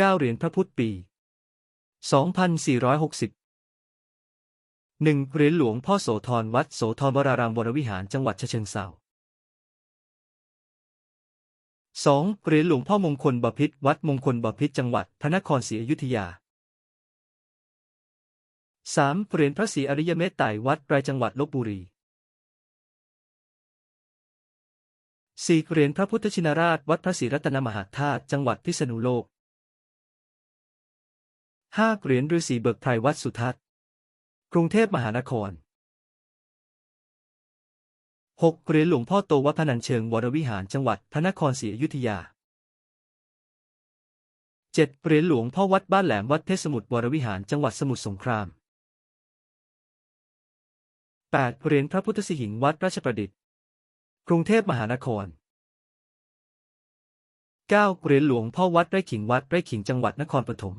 9 เหรียญพระพุทธปี 2460 1. เหรียญหลวงพ่อโสธรวัดโสธรวรารามวรวิหารจังหวัดเชิงเทรา 2. เหรียญหลวงพ่อมงคลบพิตรวัดมงคลบพิตรจังหวัดพระนครศรีอยุธยา 3. เหรียญพระศรีอริยเมตไตรวัดไตรจังหวัดลบบุรี 4. เหรียญพระพุทธชินราช วัดพระศรีรัตนมหาธาตุจังหวัดพิษณุโลก 5. เหรียญฤาษีเบิกไพรวัดสุทัศน์ กรุงเทพมหานคร 6. เหรียญหลวงพ่อโตวัดพนัญเชิงวรวิหารจังหวัดพระนครศรีอยุธยา 7. เหรียญหลวงพ่อวัดบ้านแหลมวัดเพชรสมุทรวรวิหารจังหวัดสมุทรสงคราม 8. เหรียญพระพุทธสิหิงค์วัดราชประดิษฐ์ กรุงเทพมหานคร 9. เหรียญหลวงพ่อวัดไร่ขิงวัดไร่ขิงจังหวัดนครปฐม